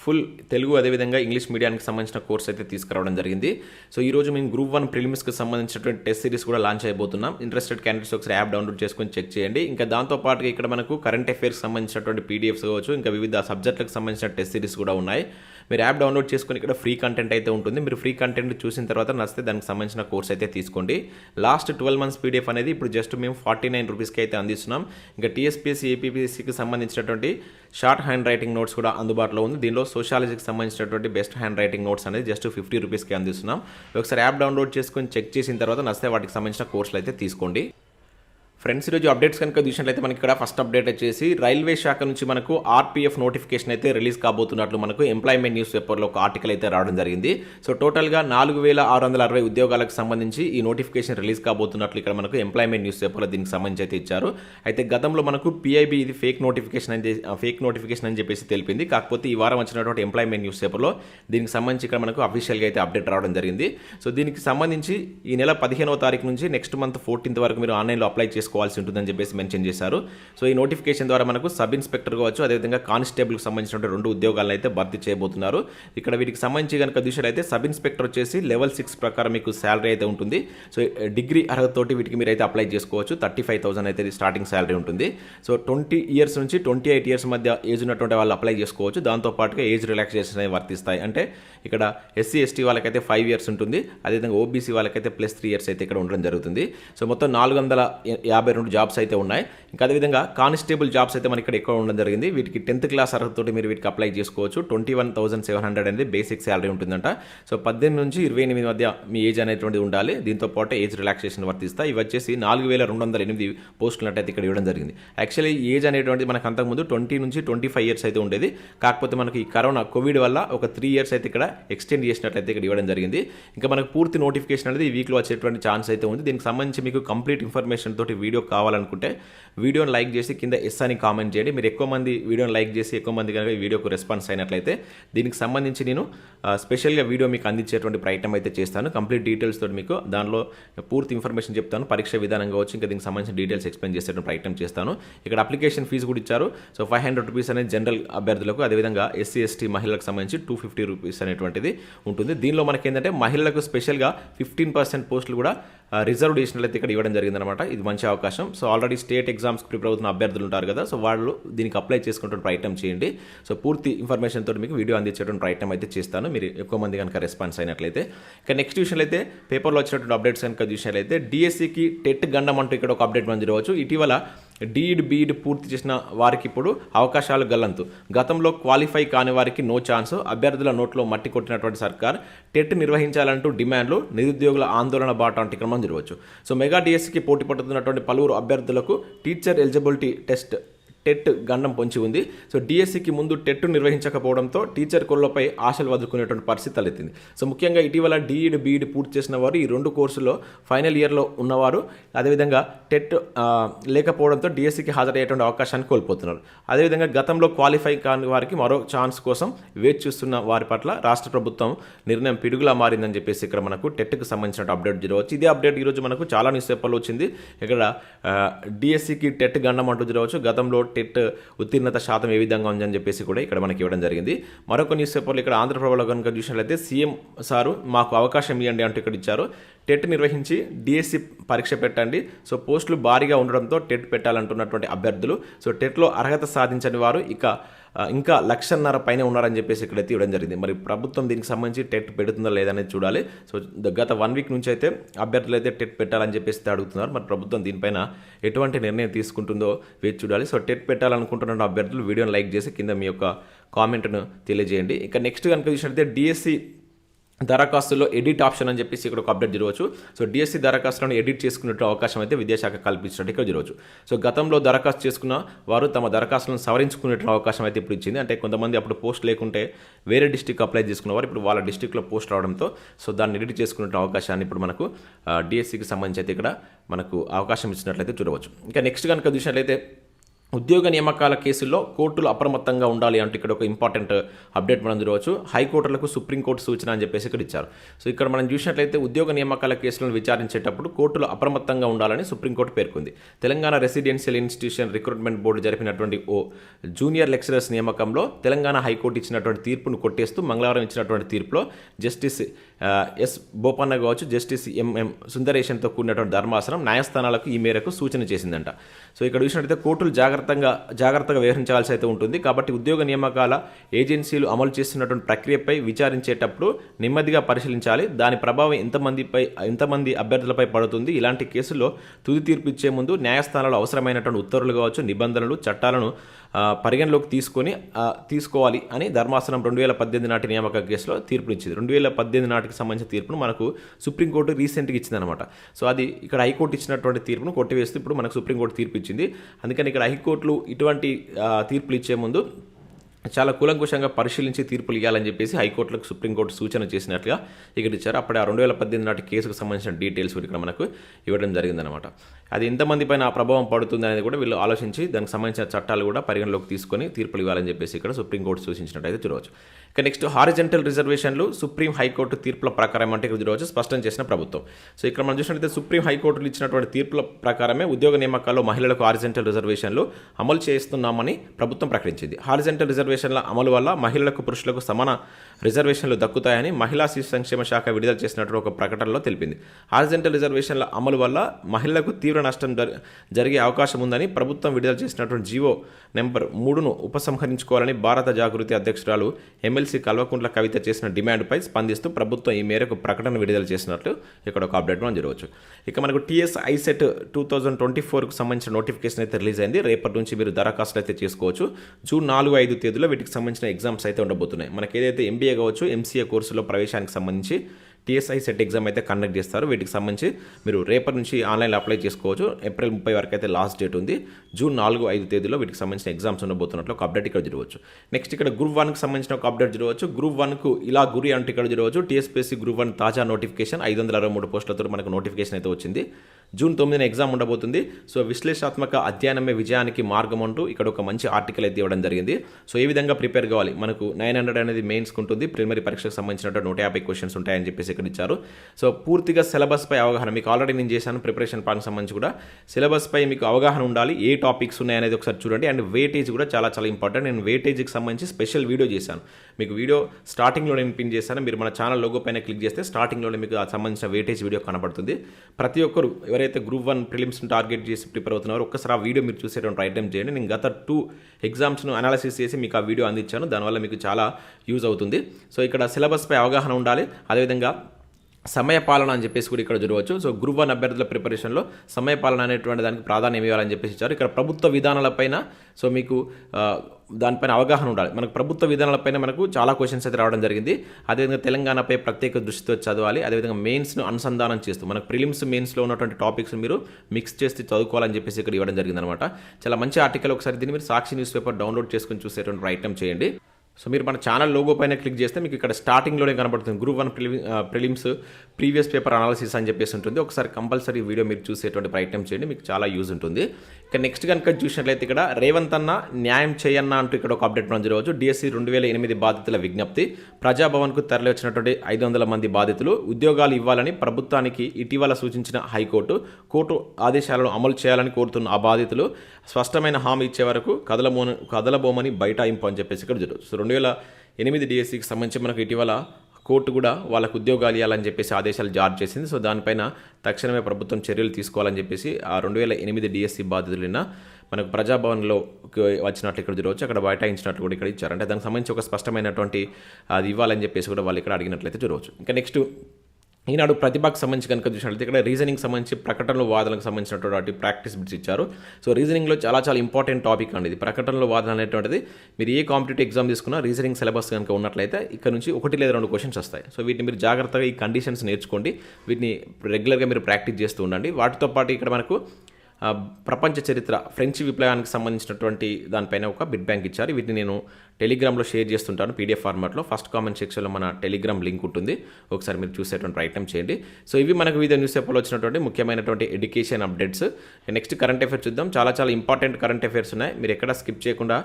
Full Telugu అదేవిధంగా English మీడియానికి సంబంధించిన course అయితే తీసుకురావడం జరిగింది. సో ఈరోజు మేము గ్రూప్ వన్ ప్రిలిమ్స్కి సంబంధించినటువంటి టెస్ట్ సిరీస్ కూడా లాంచ్ అయిపోతున్నాం. ఇంట్రెస్టెడ్ క్యాండిడేట్స్ ఒకసారి యాప్ డౌన్లోడ్ చేసుకొని చెక్ చేయండి. ఇంకా దాంతోపాటుగా ఇక్కడ మనకు కరెంట్ అఫైర్స్ సంబంధించినటువంటి పీడిఎఫ్స్ కావచ్చు ఇంకా వివిధ సబ్జెక్టులకు సంబంధించిన టెస్ట్ సిరీస్ కూడా ఉన్నాయి. మీరు యాప్ డౌన్లోడ్ చేసుకొని ఇక్కడ ఫ్రీ కంటెంట్ అయితే ఉంటుంది. మీరు ఫ్రీ కంటెంట్ చూసిన తర్వాత నచ్చితే దానికి సంబంధించిన కోర్స్ అయితే తీసుకోండి. లాస్ట్ ట్వెల్వ్ మంత్స్ పీడిఎఫ్ అనేది ఇప్పుడు జస్ట్ మేము ఫార్టీ నైన్ రూపీస్కి అయితే అందిస్తున్నాం. ఇంకా టీఎస్పీఎస్సీ ఏపీపీఎస్సీకి సంబంధించినటువంటి షార్ట్ హ్యాండ్ రైటింగ్ నోట్స్ కూడా అందుబాటులో ఉంది. దీనిలో సోషాలజీకి సంబంధించినటువంటి బెస్ట్ హ్యాండ్ రైటింగ్ నోట్స్ అనేది జస్ట్ ఫిఫ్టీ రూపీస్కి అందిస్తున్నాం. ఒకసారి యాప్ డౌన్లోడ్ చేసుకొని చెక్ చేసిన తర్వాత నచ్చితే వాటికి సంబంధించిన కోర్సులు అయితే తీసుకోండి. ఫ్రెండ్స్ ఈరోజు అప్డేట్స్ కనుక చూసినట్లయితే మనకి ఇక్కడ ఫస్ట్ అప్డేట్ వచ్చేసి రైల్వే శాఖ నుంచి మనకు ఆర్పీఎఫ్ నోటిఫికేషన్ అయితే రిలీజ్ కాబోతున్నట్లు మనకు ఎంప్లాయ్మెంట్ న్యూస్ పేపర్లో ఒక ఆర్టికల్ అయితే రావడం జరిగింది. సో టోటల్గా నాలుగు వేల ఆరు వందల అరవై ఉద్యోగాలకు సంబంధించి ఈ నోటిఫికేషన్ రిలీజ్ కాబోతున్నట్లు ఇక్కడ మనకు ఎంప్లాయ్మెంట్ న్యూస్ పేపర్లో దీనికి సంబంధించి అయితే ఇచ్చారు. అయితే గతంలో మనకు పిఐబి ఇది ఫేక్ నోటిఫికేషన్ అని ఫేక్ నోటిఫికేషన్ అని చెప్పేసి తెలిపింది. కాకపోతే ఈ వారం వచ్చినటువంటి ఎంప్లాయ్మెంట్ న్యూస్ పేపర్లో దీనికి సంబంధించి ఇక్కడ మనకు అఫీషియల్గా అయితే అప్డేట్ రావడం జరిగింది. సో దీనికి సంబంధించి ఈ నెల పదిహేనవ తారీఖు నుంచి నెక్స్ట్ మంత్ ఫోర్టీన్త్ వరకు మీరు ఆన్లైన్లో అప్లై చేసుకోవాల్సి ఉంటుందని చెప్పేసి మెన్షన్ చేశారు. సో ఈ నోటిఫికేషన్ ద్వారా మనకు సబ్ ఇన్స్పెక్టర్ కావచ్చు అదేవిధంగా కానిస్టేబుల్కి సంబంధించినటువంటి రెండు ఉద్యోగాలను అయితే భర్తీ చేయబోతున్నారు. ఇక్కడ వీటికి సంబంధించి కనుక అయితే సబ్ ఇన్స్పెక్టర్ వచ్చేసి లెవెల్ సిక్స్ ప్రకారం మీకు శాలరీ అయితే ఉంటుంది. సో డిగ్రీ అర్హతతోటి వీటికి మీరు అయితే అప్లై చేసుకోవచ్చు. థర్టీ ఫైవ్ థౌసండ్ అయితే స్టార్టింగ్ శాలరీ ఉంటుంది. సో ట్వంటీ ఇయర్స్ నుంచి ట్వంటీ ఎయిట్ ఇయర్స్ మధ్య ఏజ్ ఉన్నటువంటి వాళ్ళు అప్లై చేసుకోవచ్చు. దాంతోపాటుగా ఏజ్ రిలాక్సేషన్ అనేవి వర్తిస్తాయి. అంటే ఇక్కడ ఎస్సీ ఎస్టీ వాళ్ళకైతే ఫైవ్ ఇయర్స్ ఉంటుంది. అదేవిధంగా ఓబీసీ వాళ్ళకైతే ప్లస్ త్రీ ఇయర్స్ అయితే ఇక్కడ ఉండడం జరుగుతుంది. సో మొత్తం నాలుగు వందల యాభై రెండు జాబ్స్ అయితే ఉన్నాయి. ఇంకా అదేవిధంగా కానిస్టేబుల్ జాబ్స్ అయితే మనకి ఇక్కడ ఎక్కువ ఉండడం జరిగింది. వీటికి టెన్త్ క్లాస్ అర్హతతోటి మీరు వీటికి అప్లై చేసుకోవచ్చు. Twenty one thousand seven hundred అనేది బేసిక్ శాలరీ ఉంటుందంట. సో పద్దెనిమిది నుంచి ఇరవై ఎనిమిది మధ్య మీ ఏజ్ అనేటువంటిది ఉండాలి. దీంతో పాటు ఏజ్ రిలాక్సేషన్ వర్తిస్తాయి ఇవి వచ్చేసి నాలుగు వేల రెండు వందల ఎనిమిది పోస్టులు ఇక్కడ ఇవ్వడం జరిగింది. యాక్చువల్లీ ఏజ్ అనేటువంటిది మనకు అంతకుముందు ట్వంటీ నుంచి ట్వంటీ ఫైవ్ ఇయర్స్ అయితే ఉండేది. కాకపోతే మనకి ఈ కరోనా కోవిడ్ వల్ల ఒక త్రీ ఇయర్స్ అయితే ఇక్కడ ఎక్స్టెండ్ చేసినట్లయితే ఇక్కడ ఇవ్వడం జరిగింది. ఇంకా మనకు పూర్తి నోటిఫికేషన్ అనేది ఈ వీక్లో వచ్చేటువంటి ఛాన్స్ అయితే ఉంది. దీనికి సంబంధించి మీకు కంప్లీట్ ఇన్ఫర్మేషన్ తోటి వీడియో వీడియో కావాలనుకుంటే వీడియోని లైక్ చేసి కింద ఎస్ అని కామెంట్ చేయండి. మీరు ఎక్కువ మంది వీడియోని లైక్ చేసి ఎక్కువ మంది కనుక ఈ వీడియోకు రెస్పాన్స్ అయినట్లయితే దీనికి సంబంధించి నేను స్పెషల్గా వీడియో మీకు అందించేటువంటి ప్రయత్నం అయితే చేస్తాను. కంప్లీట్ డీటెయిల్స్ తోటి మీకు దానిలో పూర్తి ఇన్ఫర్మేషన్ చెప్తాను. పరీక్ష విధానం కావచ్చు ఇంకా దీనికి సంబంధించిన డీటెయిల్స్ ఎక్స్ప్లెయిన్ చేసేటువంటి ప్రయత్నం చేస్తాను. ఇక్కడ అప్లికేషన్ ఫీజు కూడా ఇచ్చారు. సో ఫైవ్ హండ్రెడ్ రూపీస్ అనేది జనరల్ అభ్యర్థులకు అదేవిధంగా ఎస్సీ ఎస్టీ మహిళలకు సంబంధించి టూ ఫిఫ్టీ రూపీస్ అనేటువంటిది ఉంటుంది. దీనిలో మనకి ఏంటంటే మహిళలకు స్పెషల్గా ఫిఫ్టీన్ పర్సెంట్ పోస్టులు కూడా రిజర్వేషన్లు అయితే ఇక్కడ ఇవ్వడం జరిగిందనమాట ఇది మంచి అవకాశం. సో ఆల్రెడీ స్టేట్ ఎగ్జామ్స్కి ప్రిపేర్ అవుతున్న అభ్యర్థులు ఉంటారు కదా సో వాళ్ళు దీనికి అప్లై చేసుకుంటున్న ప్రయత్నం చేయండి. సో పూర్తి ఇన్ఫర్మేషన్ తోటి మీకు వీడియో అందించేటువంటి ప్రయత్నం అయితే చేస్తాను. మీరు ఎక్కువ మంది కనుక రెస్పాన్స్ అయినట్లయితే. ఇక నెక్స్ట్ విషయంలో అయితే పేపర్లో వచ్చినటువంటి అప్డేట్స్ కనుక చూసినట్లయితే డిఎస్సికి టెట్ గండం అంటూ ఇక్కడ ఒక అప్డేట్ మనం చూడవచ్చు. ఇటీవల డీడ్ బీడ్ పూర్తి చేసిన వారికి ఇప్పుడు అవకాశాలు గల్లంతు. గతంలో క్వాలిఫై కాని వారికి నో ఛాన్స్ అభ్యర్థుల నోట్లో మట్టి కొట్టినటువంటి సర్కార్ టెట్ నిర్వహించాలంటూ డిమాండ్లు నిరుద్యోగుల ఆందోళన బాట వంటి క్రమం జరగవచ్చు. సో మెగా డిఎస్సికి పోటీ పడుతున్నటువంటి పలువురు అభ్యర్థులకు టీచర్ ఎలిజిబిలిటీ టెస్ట్ టెట్ గండం పొంచి ఉంది. సో డిఎస్సికి ముందు టెట్ నిర్వహించకపోవడంతో టీచర్ కొల్లపై ఆశలు వదులుకునేటువంటి పరిస్థితి తలెత్తింది. సో ముఖ్యంగా ఇటీవల డిఈడి బీఈడి పూర్తి చేసిన వారు ఈ రెండు కోర్సులో ఫైనల్ ఇయర్లో ఉన్నవారు. అదేవిధంగా టెట్ లేకపోవడంతో డిఎస్సికి హాజరయ్యేటువంటి అవకాశాన్ని కోల్పోతున్నారు. అదేవిధంగా గతంలో క్వాలిఫై కాని వారికి మరో ఛాన్స్ కోసం వేచి చూస్తున్న వారి పట్ల రాష్ట్ర ప్రభుత్వం నిర్ణయం పిడుగులా మారిందని చెప్పేసి ఇక్కడ మనకు టెట్కి సంబంధించిన అప్డేట్ జరగవచ్చు. ఇదే అప్డేట్ ఈరోజు మనకు చాలా న్యూస్ పేపర్లో వచ్చింది. ఇక్కడ డిఎస్సికి టెట్ గండం అంటూ జరగవచ్చు. గతంలో టెట్ ఉత్తీర్ణత శాతం ఏ విధంగా ఉందని చెప్పేసి కూడా ఇక్కడ మనకి ఇవ్వడం జరిగింది. మరొక న్యూస్ పేపర్లు ఇక్కడ ఆంధ్రప్రభలో కనుక చూసినట్లయితే సీఎం సారు మాకు అవకాశం ఇవ్వండి అంటూ ఇక్కడ ఇచ్చారు. టెట్ నిర్వహించి డిఎస్సి పరీక్ష పెట్టండి. సో పోస్టులు భారీగా ఉండడంతో టెట్ పెట్టాలంటున్నటువంటి అభ్యర్థులు. సో టెట్లో అర్హత సాధించని వారు ఇక ఇంకా లక్షన్నర పైన ఉన్నారని చెప్పేసి ఇక్కడైతే ఇవ్వడం జరిగింది. మరి ప్రభుత్వం దీనికి సంబంధించి టెట్ పెడుతుందా లేదనేది చూడాలి. సో గత వన్ వీక్ నుంచి అయితే అభ్యర్థులు అయితే టెట్ పెట్టాలని చెప్పేసి అడుగుతున్నారు. మరి ప్రభుత్వం దీనిపైన ఎటువంటి నిర్ణయం తీసుకుంటుందో వేచి చూడాలి. సో టెట్ పెట్టాలనుకుంటున్న అభ్యర్థులు వీడియోని లైక్ చేసి కింద మీ యొక్క కామెంట్ను తెలియజేయండి. ఇక నెక్స్ట్ కనుక చూసినట్లయితే డిఎస్సి దరఖాస్తులో ఎడిట్ ఆప్షన్ అని చెప్పేసి ఇక్కడ ఒక అప్డేట్ జరగవచ్చు. సో డిఎస్సి దరఖాస్తులను ఎడిట్ చేసుకునే అవకాశం అయితే విద్యాశాఖ కల్పించినట్టు ఇక్కడ జరగవచ్చు. సో గతంలో దరఖాస్తు చేసుకున్న వారు తమ దరఖాస్తులను సవరించుకునే అవకాశం అయితే ఇప్పుడు ఇచ్చింది. అంటే కొంతమంది అప్పుడు పోస్ట్ లేకుంటే వేరే డిస్టిక్ అప్లై చేసుకున్నవారు ఇప్పుడు వాళ్ళ డిస్టిక్లో పోస్ట్ రావడంతో సో దాన్ని ఎడిట్ చేసుకునే అవకాశాన్ని ఇప్పుడు మనకు డిఎస్సికి సంబంధించి అయితే ఇక్కడ మనకు అవకాశం ఇచ్చినట్లయితే చూడవచ్చు. ఇంకా నెక్స్ట్ కనుక చూసినట్లయితే ఉద్యోగ నియామకాల కేసుల్లో కోర్టులు అప్రమత్తంగా ఉండాలి అంటూ ఇక్కడ ఒక ఇంపార్టెంట్ అప్డేట్ మనం చూడవచ్చు. హైకోర్టులకు సుప్రీంకోర్టు సూచన అని చెప్పేసి ఇక్కడ ఇచ్చారు. సో ఇక్కడ మనం చూసినట్లయితే ఉద్యోగ నియామకాల కేసులను విచారించేటప్పుడు కోర్టులు అప్రమత్తంగా ఉండాలని సుప్రీంకోర్టు పేర్కొంది. Telangana residential institution recruitment board జరిపినటువంటి ఓ జూనియర్ లెక్చరర్స్ నియామకంలో తెలంగాణ హైకోర్టు ఇచ్చినటువంటి తీర్పును కొట్టేస్తూ మంగళవారం ఇచ్చినటువంటి తీర్పులో జస్టిస్ ఎస్ బోపన్న కావచ్చు జస్టిస్ ఎంఎం సుందరేషన్తో కూడినటువంటి ధర్మాసనం న్యాయస్థానాలకు ఈ మేరకు సూచన చేసిందంట. సో ఇక్కడ చూసినట్లయితే కోర్టులు జాగ్రత్తగా జాగ్రత్తగా వ్యవహరించాల్సి అయితే ఉంటుంది. కాబట్టి ఉద్యోగ నియామకాల ఏజెన్సీలు అమలు చేస్తున్నటువంటి ప్రక్రియపై విచారించేటప్పుడు నెమ్మదిగా పరిశీలించాలి. దాని ప్రభావం ఎంతమందిపై ఎంతమంది అభ్యర్థులపై పడుతుంది. ఇలాంటి కేసుల్లో తుది తీర్పు ఇచ్చే ముందు న్యాయస్థానాలు అవసరమైనటువంటి ఉత్తర్వులు కావచ్చు నిబంధనలు చట్టాలను పరిగణలోకి తీసుకొని తీసుకోవాలి అని ధర్మాసనం రెండు వేల పద్దెనిమిది నాటి నియామక కేసులో తీర్పునిచ్చింది. రెండు వేల పద్దెనిమిది నాటికి సంబంధించిన తీర్పును మనకు సుప్రీంకోర్టు రీసెంట్గా ఇచ్చిందనమాట సో అది ఇక్కడ హైకోర్టు ఇచ్చినటువంటి తీర్పును కొట్టివేస్తూ ఇప్పుడు మనకు సుప్రీంకోర్టు తీర్పు ఇచ్చింది అందుకని ఇక్కడ హైకోర్టులు ఇటువంటి తీర్పులు ఇచ్చే ముందు చాలా కూలంకుషంగా పరిశీలించి తీర్పులు ఇవ్వాలని చెప్పేసి హైకోర్టులకు సుప్రీంకోర్టు సూచన చేసినట్లుగా ఇక్కడ ఇచ్చారు. అప్పుడే ఆ రెండు వేల పద్దెనిమిది నాటి కేసుకు సంబంధించిన డీటెయిల్స్ ఇక్కడ మనకు ఇవ్వడం జరిగిందనమాట అది ఎంతమంది పైన ఆ ప్రభావం పడుతుంది అనేది కూడా వీళ్ళు ఆలోచించి దానికి సంబంధించిన చట్టాలు కూడా పరిగణలోకి తీసుకొని తీర్పులు ఇవ్వాలని చెప్పేసి ఇక్కడ సుప్రీంకోర్టు సూచించినట్టయితే చూడవచ్చు. ఇక నెక్స్ట్ హారిజెంటల్ రిజర్వేషన్లు సుప్రీం హైకోర్టు తీర్పుల ప్రకారం అంటే ఈరోజు స్పష్టం చేసిన ప్రభుత్వం. సో ఇక్కడ మనం చూసినట్లయితే సుప్రీం హైకోర్టులు ఇచ్చినటువంటి తీర్పుల ప్రకారమే ఉద్యోగ నియామకాల్లో మహిళలకు హారిజెంటల్ రిజర్వేషన్లు అమలు చేస్తున్నామని ప్రభుత్వం ప్రకటించింది. హారిజెంటల్ రిజర్వేషన్ల అమలు వల్ల మహిళలకు పురుషులకు సమాన రిజర్వేషన్లు దక్కుతాయని మహిళా శిశు సంక్షేమ శాఖ విడుదల చేసినట్టు ఒక ప్రకటనలో తెలిపింది. హారిజెంటల్ రిజర్వేషన్ల అమలు వల్ల మహిళలకు తీవ్ర నష్టం జరిగే అవకాశం ఉందని ప్రభుత్వం విడుదల చేసినటువంటి జీవో నెంబర్ మూడును ఉపసంహరించుకోవాలని భారత జాగృతి అధ్యక్షురాలు ఎమ్మెల్సీ కల్వకుంట్ల కవిత చేసిన డిమాండ్పై స్పందిస్తూ ప్రభుత్వం ఈ మేరకు ప్రకటన విడుదల చేసినట్లు ఇక్కడ ఒక అప్డేట్ మనం జరగవచ్చు ఇక మనకు TS ICET two thousand twenty ఫోర్కు సంబంధించిన నోటిఫికేషన్ అయితే రిలీజ్ అయింది. రేపటి నుంచి మీరు దరఖాస్తులు అయితే చేసుకోవచ్చు. జూన్ నాలుగు ఐదు తేదీలో వీటికి సంబంధించిన ఎగ్జామ్స్ అయితే ఉండబోతున్నాయి. మనకి ఏదైతే ఎంబీఏ కావచ్చు ఎంసీఏ కోర్సులో ప్రవేశానికి సంబంధించి టీఎస్ఐ సెట్ ఎగ్జామ్ అయితే కండక్ట్ చేస్తారు. వీటికి సంబంధించి మీరు రేపటి నుంచి ఆన్లైన్లో అప్లై చేసుకోవచ్చు. ఏప్రిల్ ముప్పై వరకు అయితే లాస్ట్ డేట్ ఉంది. జూన్ నాలుగు ఐదు తేదీలో వీటికి సంబంధించిన ఎగ్జామ్స్ ఉండబోతున్నట్లు ఒక అప్డేట్ ఇక్కడ జరగవచ్చు. నెక్స్ట్ ఇక్కడ గ్రూప్ వన్కి సంబంధించిన ఒక అప్డేట్ జరగవచ్చు. గ్రూప్ వన్కు ఇలా గురి అంటే ఇక్కడ జరగవచ్చు. టీఎస్పీఎస్సీ గ్రూప్ వన్ తాజా నోటిఫికేషన్ ఐదు వందల అరవై మూడు పోస్టులతో మనకు నోటిఫికేషన్ అయితే వచ్చింది. జూన్ తొమ్మిదిన ఎగ్జామ్ ఉండబోతుంది. సో విశ్లేషాత్మక అధ్యయనమే విజయానికి మార్గం అంటూ ఇక్కడ ఒక మంచి ఆర్టికల్ అయితే ఇవ్వడం జరిగింది. సో ఏ విధంగా ప్రిపేర్ కావాలి? మనకు నైన్ హండ్రెడ్ అనేది మెయిన్స్కి ఉంటుంది. ప్రిలిమరీ పరీక్షకు సంబంధించినటువంటి నూట యాభై క్వశ్చన్స్ ఉంటాయని చెప్పేసి ఇక్కడ ఇచ్చారు. సో పూర్తిగా సిలబస్ పై అవగాహన మీకు ఆల్రెడీ నేను చేశాను ప్రిపరేషన్ ప్లాన్ సంబంధించి కూడా. సిలబస్ పై మీకు అవగాహన ఉండాలి. ఏ టాపిక్స్ ఉన్నాయనేది ఒకసారి చూడండి. అండ్ వెయిటేజ్ కూడా చాలా చాలా ఇంపార్టెంట్ నేను వెయిటేజ్కి సంబంధించి స్పెషల్ వీడియో చేశాను. మీకు వీడియో స్టార్టింగ్లో నేను పిన్ చేశాను. మీరు మన ఛానల్ లోగో పైన క్లిక్ చేస్తే స్టార్టింగ్లోనే మీకు సంబంధించిన వెయిటేజ్ వీడియో కనబడుతుంది. ప్రతి ఒక్కరు ఎవరైతే గ్రూప్ వన్ ప్రిలిమ్స్ని టార్గెట్ చేసి ప్రిపేర్ అవుతున్నారో ఒక్కసారి ఆ వీడియో మీరు చూసేటువంటి ప్రయత్నం చేయండి. నేను గత టూ ఎగ్జామ్స్ను అనాలిసిస్ చేసి మీకు ఆ వీడియో అందించాను. దానివల్ల మీకు చాలా యూజ్ అవుతుంది. సో ఇక్కడ సిలబస్పై అవగాహన ఉండాలి. అదేవిధంగా సమయపాలన అని చెప్పేసి కూడా ఇక్కడ చూడవచ్చు. సో గ్రూప్ వన్ అభ్యర్థుల ప్రిపరేషన్లో సమయపాలన అనేటువంటి దానికి ప్రాధాన్యం ఇవ్వాలని చెప్పేసి ఇచ్చారు. ఇక్కడ ప్రభుత్వ విధానాలపైన సో మీకు దానిపైన అవగాహన ఉండాలి. మనకు ప్రభుత్వ విధానాలపైన మనకు చాలా క్వశ్చన్స్ అయితే రావడం జరిగింది. అదేవిధంగా తెలంగాణపై ప్రత్యేక దృష్టితో చదవాలి. అదేవిధంగా మెయిన్స్ను అనుసంధానం చేస్తూ మనకు ప్రిలిమ్స్ మెయిన్స్లో ఉన్నటువంటి టాపిక్స్ మీరు మిక్స్ చేసి చదువుకోవాలని చెప్పేసి ఇక్కడ ఇవ్వడం జరిగిందనమాట చాలా మంచి ఆర్టికల్ ఒకసారి దీన్ని మీరు సాక్షి న్యూస్ పేపర్ డౌన్లోడ్ చేసుకుని చూసేటువంటి ప్రయత్నం చేయండి. సో మీరు మన ఛానల్ లోగో పైన క్లిక్ చేస్తే మీకు ఇక్కడ స్టార్టింగ్లోనే కనబడుతుంది. Group one preli prelims previous paper analysis అని చెప్పేసి ఉంటుంది. ఒకసారి కంపల్సరీ వీడియో మీరు చూసేటువంటి ప్రయత్నం చేయండి మీకు చాలా యూజ్ ఉంటుంది. ఇక నెక్స్ట్ కనుక చూసినట్లయితే ఇక్కడ రేవంత్ అన్న న్యాయం చేయన్న అంటూ ఇక్కడ ఒక అప్డేట్ మనం జరగవచ్చు డిఎస్సి రెండు వేల ఎనిమిది బాధితుల విజ్ఞప్తి. ప్రజాభవన్కు తరలివచ్చినటువంటి ఐదు వందల మంది బాధితులు ఉద్యోగాలు ఇవ్వాలని ప్రభుత్వానికి ఇటీవల సూచించిన హైకోర్టు కోర్టు ఆదేశాలను అమలు చేయాలని కోరుతున్న ఆ బాధితులు. స్పష్టమైన హామీ ఇచ్చే వరకు కదలబో కదలబోమని బైఠాయింపు అని చెప్పేసి ఇక్కడ జరుగుతుంది. సో రెండు వేల ఎనిమిది డిఎస్సికి సంబంధించి మనకు ఇటీవల కోర్టు కూడా వాళ్ళకు ఉద్యోగాలు ఇవ్వాలని చెప్పేసి ఆదేశాలు జారీ చేసింది. సో దానిపైన తక్షణమే ప్రభుత్వం చర్యలు తీసుకోవాలని చెప్పేసి ఆ రెండు వేల ఎనిమిది డిఎస్సి బాధితులైన మనకు ప్రజాభవన్లో వచ్చినట్లు ఇక్కడ చూడవచ్చు అక్కడ బైఠాయించినట్లు కూడా ఇక్కడ ఇచ్చారు. అంటే దానికి సంబంధించి ఒక స్పష్టమైనటువంటి అది ఇవ్వాలని చెప్పేసి కూడా వాళ్ళు ఇక్కడ అడిగినట్లయితే చూడవచ్చు ఇంకా నెక్స్ట్ ఈనాడు ప్రతిభకు సంబంధించి కనుక చూసినట్లయితే ఇక్కడ రీజనింగ్ సంబంధించి ప్రకటనలు వాదనలకు సంబంధించినటువంటి ప్రాక్టీస్ బిట్స్ ఇచ్చారు. సో రీజనింగ్లో చాలా చాలా ఇంపార్టెంట్ టాపిక్ అండి ఇది. ప్రకటనలు వాదన అనేటువంటిది మీరు ఏ కాంపిటేటివ్ ఎగ్జామ్ తీసుకున్నా రీజనింగ్ సిలబస్ కనుక ఉన్నట్లయితే ఇక్కడ నుంచి ఒకటి లేదా రెండు క్వశ్చన్స్ వస్తాయి. సో వీటిని మీరు జాగ్రత్తగా ఈ కండిషన్స్ నేర్చుకోండి. వీటిని రెగ్యులర్గా మీరు ప్రాక్టీస్ చేస్తూ ఉండండి. వాటితో పాటు ఇక్కడ మనకు ప్రపంచ చరిత్ర ఫ్రెంచ్ విప్లవానికి సంబంధించినటువంటి దానిపైన ఒక బిడ్ బ్యాంక్ ఇచ్చారు. వీటిని నేను టెలిగ్రామ్లో షేర్ చేస్తుంటాను పీడిఎఫ్ ఫార్మాట్లో. ఫస్ట్ కామెంట్ సెక్షన్లో మన టెలిగ్రామ్ లింక్ ఉంటుంది. ఒకసారి మీరు చూసేటువంటి ప్రయత్నం చేయండి. సో ఇవి మనకు వివిధ న్యూస్ పేపర్లో వచ్చినటువంటి ముఖ్యమైనటువంటి education updates. Next current affairs చూద్దాం. చాలా చాలా ఇంపార్టెంట్ కరెంట్ అఫైర్స్ ఉన్నాయి. మీరు ఎక్కడ స్కిప్ చేయకుండా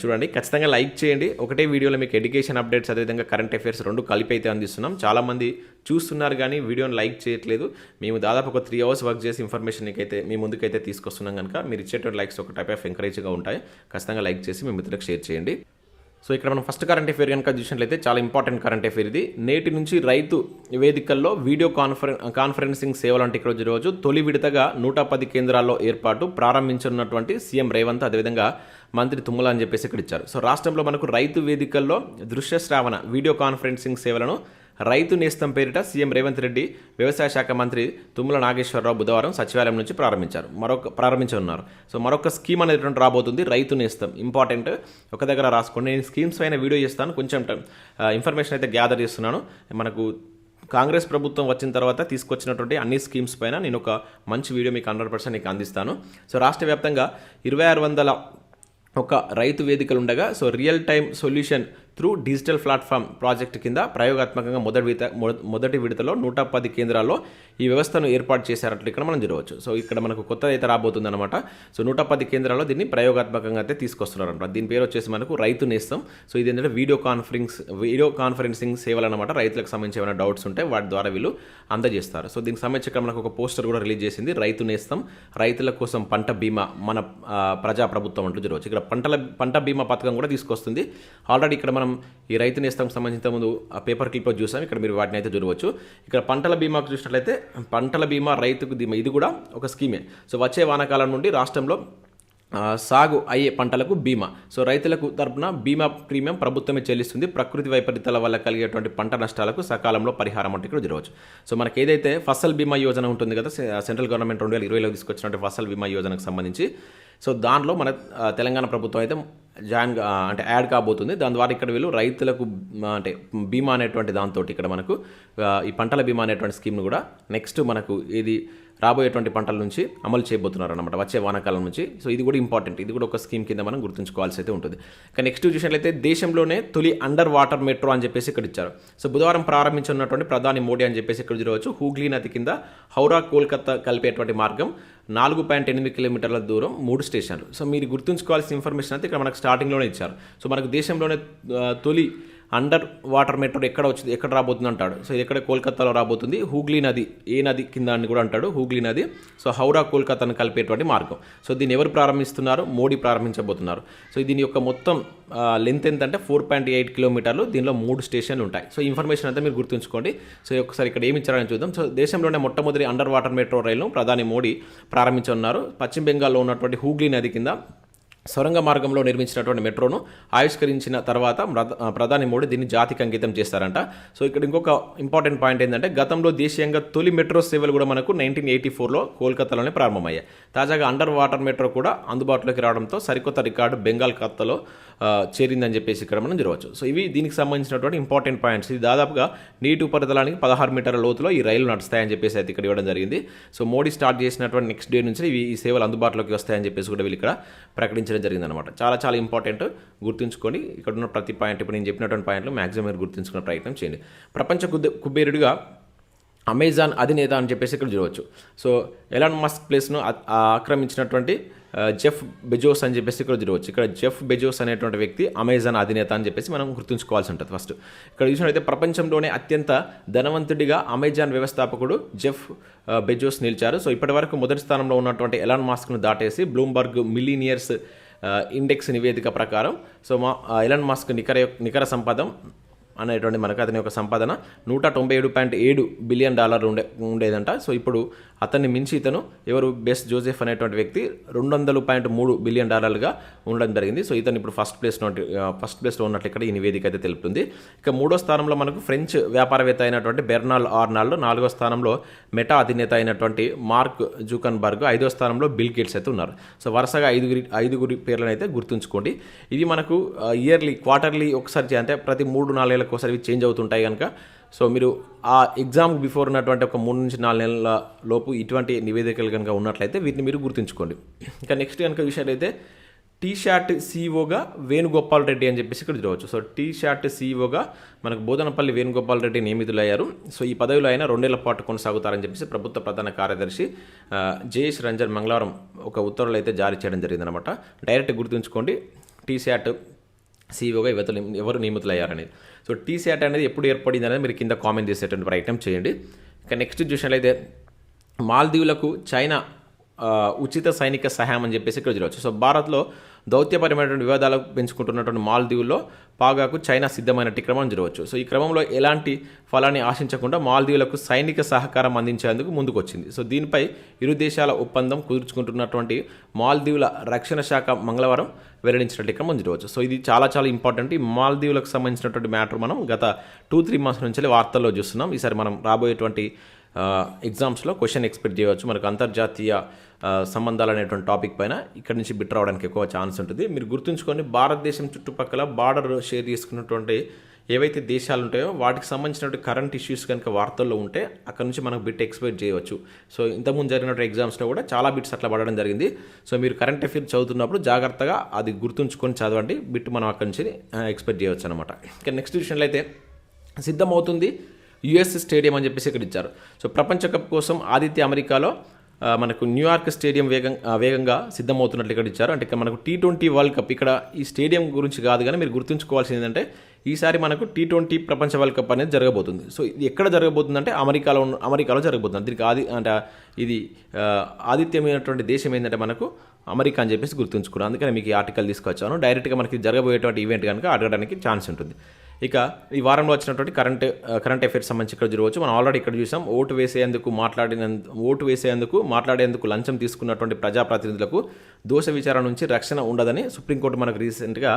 చూడండి ఖచ్చితంగా లైక్ చేయండి. ఒకటే వీడియోలో మీకు ఎడ్యుకేషన్ అప్డేట్స్ అదేవిధంగా కరెంట్ అఫైర్స్ రెండు కలిపి అయితే అందిస్తున్నాం. చాలామంది చూస్తున్నారు కానీ వీడియోని లైక్ చేయట్లేదు. మేము దాదాపు ఒక త్రీ అవర్స్ వర్క్ చేసి ఇన్ఫర్మేషన్ అయితే మీ ముందుకైతే తీసుకొస్తున్నాం కనుక మీరు ఇచ్చేటువంటి లైక్స్ ఒక టైప్ ఆఫ్ ఎంకరేజ్గా ఉంటాయి. ఖచ్చితంగా లైక్ చేసి మీ మిత్రులకు షేర్ చేయండి. సో ఇక్కడ మనం ఫస్ట్ కరెంట్ అఫేర్ కనుక చూసినట్లయితే చాలా ఇంపార్టెంట్ కరెంట్ అఫేర్ ఇది. నేటి నుంచి రైతు వేదికల్లో వీడియో కాన్ఫరెన్ కాన్ఫరెన్సింగ్ సేవలు అంటే ఇక్కడ రోజు తొలి విడతగా నూట పది కేంద్రాల్లో ఏర్పాటు ప్రారంభించనున్నటువంటి సీఎం రేవంత్ అదేవిధంగా మంత్రి తుమ్మల అని చెప్పేసి ఇక్కడ ఇచ్చారు. సో రాష్ట్రంలో మనకు రైతు వేదికల్లో దృశ్య శ్రావణ వీడియో కాన్ఫరెన్సింగ్ సేవలను రైతు నేస్తం పేరిట సీఎం రేవంత్ రెడ్డి వ్యవసాయ శాఖ మంత్రి తుమ్మల నాగేశ్వరరావు బుధవారం సచివాలయం నుంచి ప్రారంభించారు. మరొక ప్రారంభించనున్నారు. సో మరొక స్కీమ్ అనేటువంటి రాబోతుంది రైతు నేస్తం. ఇంపార్టెంట్. ఒక దగ్గర రాసుకోండి. నేను స్కీమ్స్ పైన వీడియో చేస్తాను. కొంచెం ఇన్ఫర్మేషన్ అయితే గ్యాదర్ చేస్తున్నాను. మనకు కాంగ్రెస్ ప్రభుత్వం వచ్చిన తర్వాత తీసుకొచ్చినటువంటి అన్ని స్కీమ్స్ పైన నేను ఒక మంచి వీడియో మీకు హండ్రెడ్ పర్సెంట్ నీకు అందిస్తాను. సో రాష్ట్ర వ్యాప్తంగా ఇరవై ఆరు వందల ఒక రైతు వేదికలు ఉండగా so real time solution through digital platform project కింద ప్రయోగాత్మకంగా మొదటి విడత మొదటి విడతలో నూట పది కేంద్రాల్లో ఈ వ్యవస్థను ఏర్పాటు చేశారట్లు ఇక్కడ మనం చూడవచ్చు సో ఇక్కడ మనకు కొత్త అయితే రాబోతుంది అనమాట సో నూట పది కేంద్రాల్లో దీన్ని ప్రయోగాత్మకంగా అయితే తీసుకొస్తున్నారనమాట దీని పేరు వచ్చేసి మనకు రైతు నేస్తం. సో ఇది ఏంటంటే వీడియో కాన్ఫరెన్స్ వీడియో కాన్ఫరెన్సింగ్ సేవలు అనమాట రైతులకు సంబంధించి ఏమైనా డౌట్స్ ఉంటే వాటి ద్వారా వీళ్ళు అందజేస్తారు. సో దీనికి సంబంధించి ఇక్కడ మనకు ఒక పోస్టర్ కూడా రిలీజ్ చేసింది. రైతు నేస్తం రైతుల కోసం పంట బీమా మన ప్రజా ప్రభుత్వం అంటూ చూడవచ్చు ఇక్కడ పంటల పంట బీమా పథకం కూడా తీసుకొస్తుంది. ఆల్రెడీ ఇక్కడ మనం ఈ రైతు నేస్తం సంబంధించిన ముందు ఆ పేపర్ క్లిప్లో చూసాం. ఇక్కడ మీరు వాటిని అయితే చూడవచ్చు. ఇక్కడ పంటల బీమాకు చూసినట్లయితే పంటల బీమా రైతుకు బీమా ఇది కూడా ఒక స్కీమే సో వచ్చే వానాకాలం నుండి రాష్ట్రంలో సాగు అయ్యే పంటలకు బీమా. సో రైతులకు తరపున బీమా ప్రీమియం ప్రభుత్వమే చెల్లిస్తుంది. ప్రకృతి వైపరీత్యాల వల్ల కలిగేటువంటి పంట నష్టాలకు సకాలంలో పరిహారం అంటే ఇక్కడ జరగవచ్చు సో మనకి ఏదైతే ఫసల్ బీమా యోజన ఉంటుంది కదా సెంట్రల్ గవర్నమెంట్ రెండు వేల ఇరవైలో తీసుకొచ్చినటువంటి ఫసల్ బీమా యోజనకు సంబంధించి సో దానిలో మన తెలంగాణ ప్రభుత్వం అయితే జాయిన్ అంటే యాడ్ కాబోతుంది. దాని ద్వారా ఇక్కడ వీళ్ళు రైతులకు అంటే బీమా అనేటువంటి దాంతో ఇక్కడ మనకు ఈ పంటల బీమా అనేటువంటి స్కీమ్ను కూడా నెక్స్ట్ మనకు ఇది రాబోయేటువంటి పంటల నుంచి అమలు చేయబోతున్నారు అనమాట వచ్చే వానాకాలం నుంచి. సో ఇది కూడా ఇంపార్టెంట్ ఇది కూడా ఒక స్కీమ్ కింద మనం గుర్తుంచుకోవాల్సి అయితే ఉంటుంది. కానీ నెక్స్ట్ చూసినట్లయితే దేశంలోనే తొలి అండర్ వాటర్ మెట్రో అని చెప్పేసి ఇక్కడ ఇచ్చారు. సో బుధవారం ప్రారంభించున్నటువంటి ప్రధాని మోడీ అని చెప్పేసి ఇక్కడ చూడవచ్చు. హూగ్లీ నది కింద హౌరా కోల్కతా కలిపేటువంటి మార్గం నాలుగు పాయింట్ ఎనిమిది కిలోమీటర్ల దూరం మూడు స్టేషన్లు. సో మీరు గుర్తుంచుకోవాల్సిన ఇన్ఫర్మేషన్ అయితే ఇక్కడ మనకు స్టార్టింగ్లోనే ఇచ్చారు. సో మనకు దేశంలోనే తొలి అండర్ వాటర్ మెట్రో ఎక్కడ వచ్చింది ఎక్కడ రాబోతుంది అంటాడు. సో ఇది ఎక్కడ కోల్కతాలో రాబోతుంది? హూగ్లీ నది ఏ నది కింద అని కూడా అంటాడు హూగ్లీ నది. సో హౌరా కోల్కతాను కలిపేటువంటి మార్గం. సో దీన్ని ఎవరు ప్రారంభిస్తున్నారు? మోడీ ప్రారంభించబోతున్నారు. సో దీని యొక్క మొత్తం లెంత్ ఎంత అంటే ఫోర్ పాయింట్ ఎయిట్ కిలోమీటర్లు దీనిలో మూడు స్టేషన్లు ఉంటాయి. సో ఇన్ఫర్మేషన్ అంతా మీరు గుర్తుంచుకోండి. సో ఒకసారి ఇక్కడ ఏమి ఇచ్చారని చూద్దాం. సో దేశంలోనే మొట్టమొదటి అండర్ వాటర్ మెట్రో రైలును ప్రధాని మోడీ ప్రారంభించనున్నారు. పశ్చిమ బెంగాల్లో ఉన్నటువంటి హూగ్లీ నది కింద సొరంగ మార్గంలో నిర్మించినటువంటి మెట్రోను ఆవిష్కరించిన తర్వాత ప్రధాని మోడీ దీన్ని జాతికి అంకితం చేస్తారంట. సో ఇక్కడ ఇంకొక ఇంపార్టెంట్ పాయింట్ ఏంటంటే గతంలో దేశీయంగా తొలి మెట్రో సేవలు కూడా మనకు నైన్టీన్ ఎయిటీ ఫోర్లో కోల్కతాలోనే ప్రారంభమయ్యాయి. తాజాగా అండర్ వాటర్ మెట్రో కూడా అందుబాటులోకి రావడంతో సరికొత్త రికార్డు బెంగాల్ ఖాతాలో చేరిందని చెప్పేసి ఇక్కడ మనం చూడవచ్చు. సో ఇవి దీనికి సంబంధించినటువంటి ఇంపార్టెంట్ పాయింట్స్. ఇది దాదాపుగా నీటి ఉపరితలానికి పదహారు మీటర్ల లోతులో ఈ రైలు నడుస్తాయని చెప్పేసి అయితే ఇక్కడ ఇవ్వడం జరిగింది. సో మోడీ స్టార్ట్ చేసినటువంటి నెక్స్ట్ డే నుంచి ఇవి ఈ సేవలు అందుబాటులోకి వస్తాయని చెప్పేసి కూడా వీళ్ళు ఇక్కడ ప్రకటించారు జరిగింది అనమాట చాలా చాలా ఇంపార్టెంట్ గుర్తుంచుకొని ఇక్కడ ఉన్న ప్రతి పాయింట్ ఇప్పుడు నేను చెప్పినటువంటి పాయింట్లు మాక్సిమం మీరు గుర్తుంచుకునే ప్రయత్నం చేయండి. ప్రపంచ కుబే- కుబేరుడిగా అమెజాన్ అధినేత అని చెప్పేసి ఇక్కడ చూడవచ్చు. సో ఎలాన్ మస్క్ ప్లేస్ను ఆక్రమించినటువంటి జెఫ్ బెజోస్ అని చెప్పేసి ఇక్కడ చూడవచ్చు. ఇక్కడ జెఫ్ బెజోస్ అనేటువంటి వ్యక్తి అమెజాన్ అధినేత అని చెప్పేసి మనం గుర్తుంచుకోవాల్సి ఉంటుంది ఫస్ట్ ఇక్కడ చూసినట్లయితే ప్రపంచంలోనే అత్యంత ధనవంతుడిగా అమెజాన్ వ్యవస్థాపకుడు జెఫ్ బెజోస్ నిలిచారు. సో ఇప్పటివరకు మొదటి స్థానంలో ఉన్నటువంటి ఎలాన్ మాస్క్ను దాటేసి బ్లూంబర్గ్ మిలీనియర్స్ ఇండెక్స్ నివేదిక ప్రకారం. సో మా ఎలన్ మాస్క్ నికర నికర సంపదం అనేటువంటి మనకు అతని యొక్క సంపాదన. నూట తొంభై ఏడు పాయింట్ ఏడు బిలియన్ డాలర్లు ఉండే ఉండేదంట. సో ఇప్పుడు అతన్ని మించి ఇతను ఎవరు? బెస్ట్ జోసెఫ్ అనేటువంటి వ్యక్తి రెండు వందలు పాయింట్ మూడు బిలియన్ డాలర్లుగా ఉండడం జరిగింది. సో ఇతను ఇప్పుడు ఫస్ట్ ప్లేస్ ఫస్ట్ ప్లేస్లో ఉన్నట్లు ఇక్కడ ఈ నివేదిక అయితే తెలుపుతుంది. ఇక మూడో స్థానంలో మనకు ఫ్రెంచ్ వ్యాపారవేత్త అయినటువంటి బెర్నాల్ ఆర్నాల్డ్ నాలుగో స్థానంలో మెటా అధినేత అయినటువంటి మార్క్ జూకన్బర్గ్ ఐదో స్థానంలో బిల్ గేట్స్ అయితే ఉన్నారు. సో వరుసగా ఐదుగురి ఐదుగురి పేర్లను అయితే గుర్తుంచుకోండి. ఇది మనకు ఇయర్లీ క్వార్టర్లీ ఒకసారి అంటే ప్రతి మూడు నాలుగేళ్ళకి ఒక్కోసారి ఇవి చేంజ్ అవుతుంటాయి కనుక సో మీరు ఆ ఎగ్జామ్ బిఫోర్ ఉన్నటువంటి ఒక మూడు నుంచి నాలుగు నెలల లోపు ఇటువంటి నివేదికలు కనుక ఉన్నట్లయితే వీటిని మీరు గుర్తుంచుకోండి. ఇంకా నెక్స్ట్ కనుక విషయాలు అయితే టీ షార్ట్ సీఈఓగా వేణుగోపాల్ రెడ్డి అని చెప్పేసి ఇక్కడ చూడవచ్చు. సో టీ షార్ట్ సీఈఓగా మనకు బోధనపల్లి వేణుగోపాల్ రెడ్డి నియమితులయ్యారు. సో ఈ పదవిలో ఆయన రెండేళ్ళ పాటు కొనసాగుతారని చెప్పేసి ప్రభుత్వ ప్రధాన కార్యదర్శి జయేష్ రంజన్ మంగళవారం ఒక ఉత్తర్వులు అయితే జారీ చేయడం జరిగిందనమాట డైరెక్ట్ గుర్తుంచుకోండి టీ షార్ట్ సీఈఓగా ఇవతలు ఎవరు నియమితులయ్యారనేది. సో టీ అనేది ఎప్పుడు ఏర్పడింది అనేది మీరు కింద కామెంట్ చేసేటువంటి ప్రయత్నం చేయండి. ఇక నెక్స్ట్ చూసినట్లయితే మాల్దీవులకు చైనా ఉచిత సైనిక సహాయం అని చెప్పేసి ఇక్కడ చూడవచ్చు సో భారత్లో దౌత్యపరమైనటువంటి వివాదాలు పెంచుకుంటున్నటువంటి మాల్దీవుల్లో పాగాకు చైనా సిద్ధమైనట్టు క్రమం జరగవచ్చు. సో ఈ క్రమంలో ఎలాంటి ఫలాన్ని ఆశించకుండా మాల్దీవులకు సైనిక సహకారం అందించేందుకు ముందుకొచ్చింది. సో దీనిపై ఇరు దేశాల ఒప్పందం కుదుర్చుకుంటున్నటువంటి మాల్దీవుల రక్షణ శాఖ మంగళవారం వెల్లడించినట్టు క్రమం జరగవచ్చు. సో ఇది చాలా చాలా ఇంపార్టెంట్. ఈ మాల్దీవులకు సంబంధించినటువంటి మ్యాటర్ మనం గత టూ త్రీ మంత్స్ నుంచి వార్తల్లో చూస్తున్నాం. ఈసారి మనం రాబోయేటువంటి ఎగ్జామ్స్లో క్వశ్చన్ ఎక్స్పెక్ట్ చేయవచ్చు. మనకు అంతర్జాతీయ సంబంధాలు అనేటువంటి టాపిక్ పైన ఇక్కడ నుంచి బిట్ రావడానికి ఎక్కువ ఛాన్స్ ఉంటుంది. మీరు గుర్తుంచుకొని భారతదేశం చుట్టుపక్కల బార్డర్ షేర్ చేసుకున్నటువంటి ఏవైతే దేశాలు ఉంటాయో వాటికి సంబంధించినటువంటి కరెంట్ ఇష్యూస్ కనుక వార్తల్లో ఉంటే అక్కడ నుంచి మనకు బిట్ ఎక్స్పెక్ట్ చేయవచ్చు. సో ఇంతకుముందు జరిగినటువంటి ఎగ్జామ్స్లో కూడా చాలా బిట్స్ అట్లా పడడం జరిగింది. సో మీరు కరెంట్ అఫేర్ చదువుతున్నప్పుడు జాగ్రత్తగా అది గుర్తుంచుకొని చదవండి. బిట్ మనం అక్కడి నుంచి ఎక్స్పెక్ట్ చేయవచ్చు అనమాట ఇక నెక్స్ట్ విషయంలో అయితే సిద్ధమవుతుంది. యుఎస్ స్టేడియం అని చెప్పేసి ఇక్కడ ఇచ్చారు. సో ప్రపంచ కప్ కోసం ఆదిత్య అమెరికాలో మనకు న్యూయార్క్ స్టేడియం వేగం వేగంగా సిద్ధమవుతున్నట్లు ఇక్కడ ఇచ్చారు. అంటే మనకు టీ ట్వంటీ వరల్డ్ కప్ ఇక్కడ ఈ స్టేడియం గురించి కాదు కానీ మీరు గుర్తుంచుకోవాల్సింది ఏంటంటే ఈసారి మనకు టీ ట్వంటీ ప్రపంచ వరల్డ్ కప్ అనేది జరగబోతుంది. సో ఇది ఎక్కడ జరగబోతుందంటే అమెరికాలో అమెరికాలో జరగబోతుంది. దీనికి ఆది అంటే ఇది ఆదిత్యమైనటువంటి దేశం ఏంటంటే మనకు అమెరికా అని చెప్పేసి గుర్తుంచుకున్నాను అందుకని మీకు ఈ ఆర్టికల్ తీసుకొచ్చాను. డైరెక్ట్గా మనకి జరగబోయేటువంటి ఈవెంట్ కనుక అడగడానికి ఛాన్స్ ఉంటుంది. ఇక ఈ వారంలో వచ్చినటువంటి కరెంట్ కరెంట్ అఫైర్స్ సంబంధించి ఇక్కడ చూడవచ్చు. మనం ఆల్రెడీ ఇక్కడ చూసాం ఓటు వేసేందుకు మాట్లాడిన ఓటు వేసేందుకు మాట్లాడేందుకు లంచం తీసుకున్నటువంటి ప్రజాప్రతినిధులకు దోష విచారణ నుంచి రక్షణ ఉండదని సుప్రీంకోర్టు మనకు రీసెంట్గా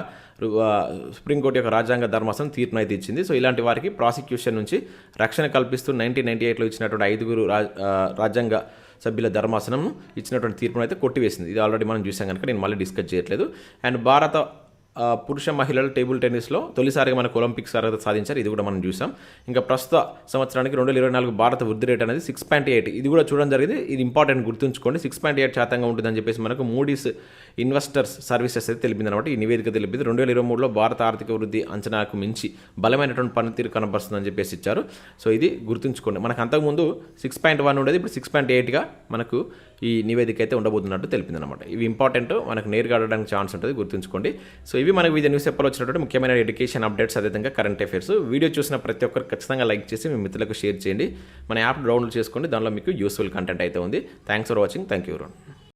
సుప్రీంకోర్టు యొక్క రాజ్యాంగ ధర్మాసనం తీర్పును అయితే ఇచ్చింది. సో ఇలాంటి వారికి ప్రాసిక్యూషన్ నుంచి రక్షణ కల్పిస్తూ నైన్టీన్ నైన్టీ ఎయిట్లో ఇచ్చినటువంటి ఐదుగురు రా రాజ్యాంగ సభ్యుల ధర్మాసనం ఇచ్చినటువంటి తీర్పును అయితే కొట్టివేసింది. ఇది ఆల్రెడీ మనం చూసాం కనుక నేను మళ్ళీ డిస్కస్ చేయట్లేదు. అండ్ భారత పురుష మహిళల టేబుల్ టెన్నిస్లో తొలిసారిగా మనకు ఒలింపిక్స్ అర్హత సాధించారు. ఇది కూడా మనం చూసాం. ఇంకా ప్రస్తుత సంవత్సరానికి రెండు వేల ఇరవై నాలుగు భారత వృద్ధి రేట్ అనేది సిక్స్ పాయింట్ ఎయిట్ ఇది కూడా చూడడం జరిగింది. ఇది ఇంపార్టెంట్ గుర్తుంచుకోండి. సిక్స్ పాయింట్ ఎయిట్ శాతంగా ఉంటుందని చెప్పేసి మనకు మూడీస్ ఇన్వెస్టర్స్ సర్వీసెస్ అయితే తెలిపింది అనమాట ఈ నివేదిక తెలిపింది. రెండు వేల ఇరవై మూడులో భారత ఆర్థిక వృద్ధి అంచనాకు మించి బలమైనటువంటి పనితీరు కనబరుస్తుందని చెప్పేసి ఇచ్చారు. సో ఇది గుర్తుంచుకోండి. మనకు అంతకుముందు సిక్స్ పాయింట్ వన్ ఉండేది. ఇప్పుడు సిక్స్ పాయింట్ ఎయిట్గా మనకు ఈ నివేదిక అయితే ఉండబోతున్నట్టు తెలిపింది అనమాట ఇవి ఇంపార్టెంట్ మనకు నేరుగా అడగడానికి ఛాన్స్ ఉంటుంది. గుర్తుంచుకోండి. సో ఇవి మనకు వివిధ న్యూస్ పేపర్లో వచ్చినటువంటి ముఖ్యమైన ఎడ్యుకేషన్ అప్డేట్స్ అదేవిధంగా కరెంట్ అఫైర్స్ వీడియో చూసిన ప్రతి ఒక్కరు ఖచ్చితంగా లైక్ చేసి మీ మిత్రులకు షేర్ చేయండి. మన యాప్ డౌన్లోడ్ చేసుకోండి. దానిలో మీకు యూస్ఫుల్ కంటెంట్ అయితే ఉంది. Thanks for watching thank you